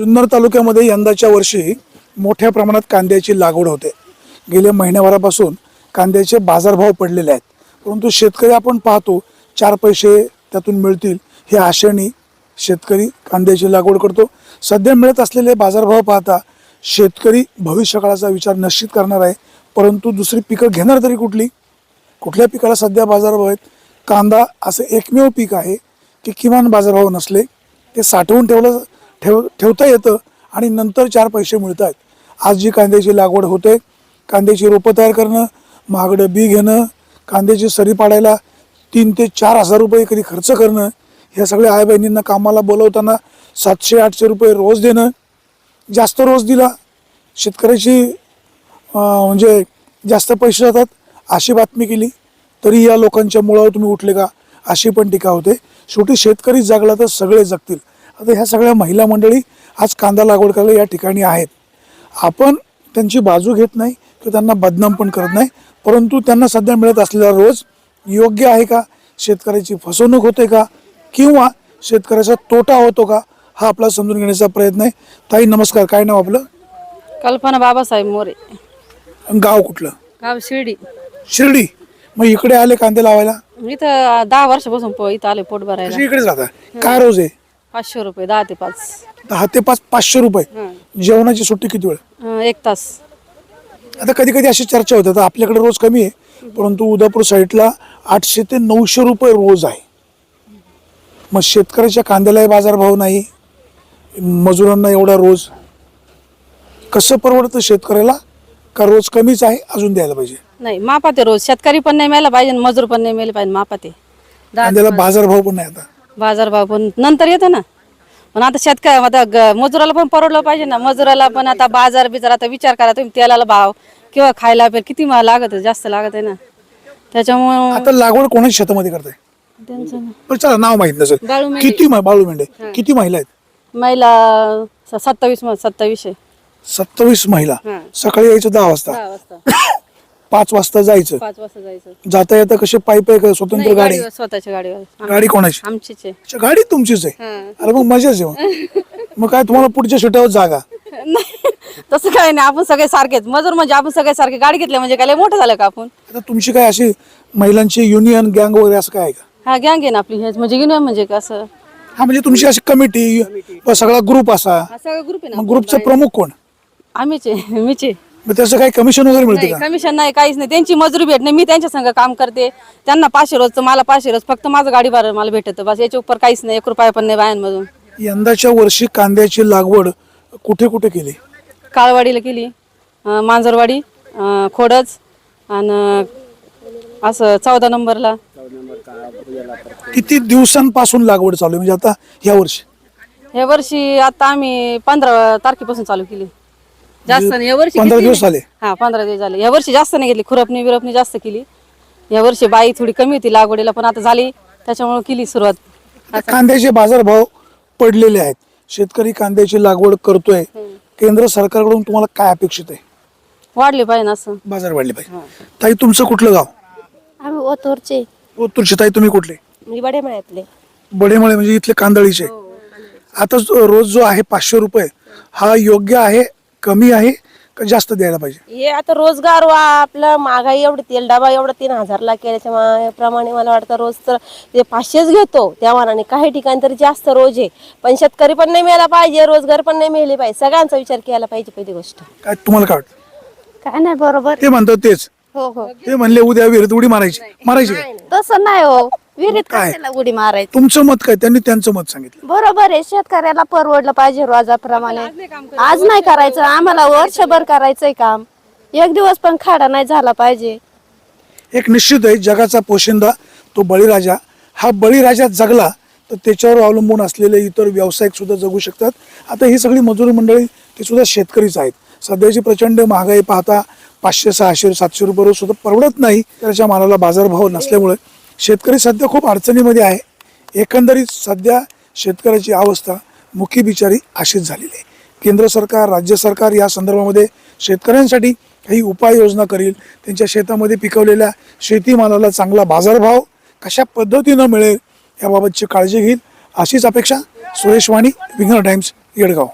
जुन्नर तालुक्यामध्ये यंदाच्या वर्षी मोठ्या प्रमाणात कांद्याची लागवड होते. गेल्या महिन्याभरापासून कांद्याचे बाजारभाव पडलेले आहेत. परंतु शेतकरी आपण पाहतो चार पैसे त्यातून मिळतील हे आशेने शेतकरी कांद्याची लागवड करतो. सध्या मिळत असलेले बाजारभाव पाहता शेतकरी भविष्यकाळाचा विचार निश्चित करणार आहे. परंतु दुसरी पिकं घेणार तरी कुठली? कुठल्या पिकाला सध्या बाजारभाव आहेत? कांदा असं एकमेव पीक आहे की किमान बाजारभाव नसले ते साठवून ठेवलं ठेव ठेवता येतं आणि नंतर चार पैसे मिळत आहेत आज जी कांद्याची लागवड होते कांद्याची रोपं तयार करणं महागडं बी घेणं कांद्याची सरी पाडायला तीन ते चार हजार रुपये कधी खर्च करणं ह्या सगळ्या आई बहिणींना कामाला बोलवताना सातशे आठशे रुपये रोज देणं जास्त रोज दिला. शेतकऱ्याची म्हणजे जास्त पैसे जातात अशी बातमी केली. तरी या लोकांच्या मुळावर तुम्ही उठले का? अशी पण टीका होते. शेवटी शेतकरी जगला तर सगळे जगतील. आता ह्या सगळ्या महिला मंडळी आज कांदा लागवड करायला या ठिकाणी आहेत. आपण त्यांची बाजू घेत नाही किंवा त्यांना बदनाम पण करत नाही परंतु त्यांना सध्या मिळत असलेला रोज योग्य आहे का? शेतकऱ्याची फसवणूक होते का? किंवा शेतकऱ्याचा तोटा होतो का? हा आपला समजून घेण्याचा प्रयत्न आहे. ताई नमस्कार. काय नाव आपलं? कल्पना बाबासाहेब मोरे. गाव कुठलं? गाव शिर्डी. शिर्डी. मग इकडे आले कांदे लावायला? इथं दहा वर्षापासून प इथं आले पोट भरायला इकडेच राहता? काय रोज आहे? पाचशे रुपये दहा ते पाच. दहा ते पाच पाचशे रुपये. हं. जेवणाची सुट्टी किती वेळ? अं, एक तास. आता कधी कधी अशी चर्चा होते आता आपल्याकडे रोज कमी आहे परंतु उदापूर साईडला आठशे ते नऊशे रुपये रोज आहे. मग शेतकऱ्याच्या कांद्यालाही बाजारभाव नाही मजुरांना एवढा रोज. कसं परवडतं शेतकऱ्याला? का रोज कमीच आहे अजून द्यायला पाहिजे? नाही मापाते रोज. शेतकरी पण नाही मेला पाहिजे आणि मजूर पण नाही मेले पाहिजे मापाते दहा कांद्याला बाजारभाव पण नाही आता. बाजारभाव पण नंतर येतो ना. पण आता शेतकरी आता ग- मजुराला पण परवडलं पाहिजे ना. मजुराला पण आता बाजार बिजार आता विचार करा तुम्ही तेलाला भाव किंवा खायला पे किती मा- लागत आहे जास्त लागत आहे ना. त्याच्यामुळं आता लागवड कोणाच्या शेतामध्ये करताय. पण चला नाव माहीत नसेल. बाळू मेंढे. किती मा- बाळू मेंढे? किती महिला आहेत? महिला स- सत्तावीस म- सत्तावीसशे सत्तावीस महिला. हां. सकाळी यायचं दहा वाजता. दहा वाजता. पाच वाजता जायचं. पाच वाजता जायचं. जाता येता कसे पायी पायी का स्वतंत्र नाही, गाडी? गाडीवर, स्वतःच्या गाडीवर. गाडी कोणाची? आमचीच आहे. अच्छा, गाडी तुमचीच आहे? हं. अरे मग मजाच आहे मग. मग काय तुम्हाला पुढच्या शिटावर जागा? नाही, तसं काय नाही आपण सगळे सारखेच. मजूर म्हणजे आपण सगळे सारखे गाडी घेतले म्हणजे काय लय मोठं झालं का आपण? आता तुमची काय अशी महिलांची युनियन गँग वगैरे असं काय आहे का? हा गँग आहे ना आपली हेच म्हणजे युनियन म्हणजे कसं हा म्हणजे तुमची अशी कमिटी सगळा ग्रुप असा. हा सगळं ग्रुप आहे मग ग्रुपचे प्रमुख कोण? आम्हीच आहे मीच आहे. मग त्याचं काही कमिशन वगैरे मिळते नाही का? कमिशन नाही काहीच नाही. त्यांची मजुरी भेट नाही. मी त्यांच्या संग काम करते. त्यांना पाचशे रोजचं मला पाचशे रोज. फक्त माझं गाडी भाडं मला भेटत. बस याच्या उपर काहीच नाही. एक रुपया पण नाही बायांमधून. यंदाच्या वर्षी कांद्याची लागवड कुठे कुठे केली? काळवाडीला केली. अं, मांजरवाडी अं, खोडच आणि असं चौदा नंबरला. किती दिवसांपासून लागवड चालू आहे? म्हणजे आता या वर्षी? या वर्षी आता आम्ही पंधरा तारखेपासून चालू केली. जास्त नाही. या वर्षी पंधरा किती? दिवस. झाले? हा पंधरा दिवस झाले. या वर्षी जास्त नाही घेतली खुरपणी बिरपणी जास्त केली. या वर्षी बाई थोडी कमी होती लागवडीला पण आता झाली. त्याच्यामुळे केली सुरुवात. आता कांद्याचे बाजारभाव पडलेले आहेत. शेतकरी कांद्याची लागवड करतोय. केंद्र सरकारकडून तुम्हाला काय अपेक्षित आहे? वाढली पाहिजे ना असं. बाजार वाढले पाहिजे. ताई तुमचं कुठलं गाव? आम्ही ओतूरचे. ओतूरचे. ताई तुम्ही कुठले? मी बडे मळ्यातले बडेमळे म्हणजे इथले कांदळीचे. आता जो- रोज जो आहे पाचशे रुपये हा योग्य आहे कमी आहे का जास्त द्यायला पाहिजे? हे आता रोजगार वा आपलं महागाई एवढं तेल डबा एवढं तीन हजारला केल्याच्या मा- प्रमाणे मला वाटतं रोज तर ते पाचशेच घेतो. त्या मानाने काही ठिकाणी तरी जास्त रोज आहे. पण शेतकरी पण नाही मिळाला पाहिजे रोजगार पण नाही मिळले पाहिजे. सगळ्यांचा विचार केला पाहिजे पहिली गोष्ट. काय तुम्हाला काय वाटतं? काय नाही बरोबर. ते म्हणतात तेच. हो हो. ते म्हणले उद्या विहिरीत उडी मारायची. मारायची का? तसं नाही हो. विहिरीत काय? कशाला उडी मारायची? तुमचं मत काय? त्यांनी त्यांचं मत सांगितलं. बरोबर आहे. शेतकऱ्याला परवडलं पाहिजे रोजाप्रमाणे. आज नाही करायचं. आम्हाला वर्षभर करायचंय काम. एक दिवस पण खाडा नाही झाला पाहिजे. एक निश्चित आहे जगाचा पोशिंदा तो बळीराजा. हा बळीराजा जगला तर त्याच्यावर अवलंबून असलेले इतर व्यावसायिक सुद्धा जगू शकतात. आता ही सगळी मजुरी मंडळी ती सुद्धा शेतकरीच आहेत. सध्याची प्रचंड महागाई पाहता पाचशे सहाशे सातशे रुपये सुद्धा परवडत नाही. त्याच्या मालाला बाजारभाव नसल्यामुळे शेतकरी सध्या खूप अडचणीमध्ये आहे. एकंदरीत सध्या शेतकऱ्याची अवस्था मुखी बिचारी अशीच झालेली आहे. केंद्र सरकार राज्य सरकार या संदर्भामध्ये शेतकऱ्यांसाठी काही उपाययोजना करील. त्यांच्या शेतामध्ये पिकवलेल्या शेतीमालाला चांगला बाजारभाव कशा पद्धतीनं मिळेल याबाबतची काळजी घेईल अशीच अपेक्षा सुरेश वाणी विघ्न टाइम्स येडगाव.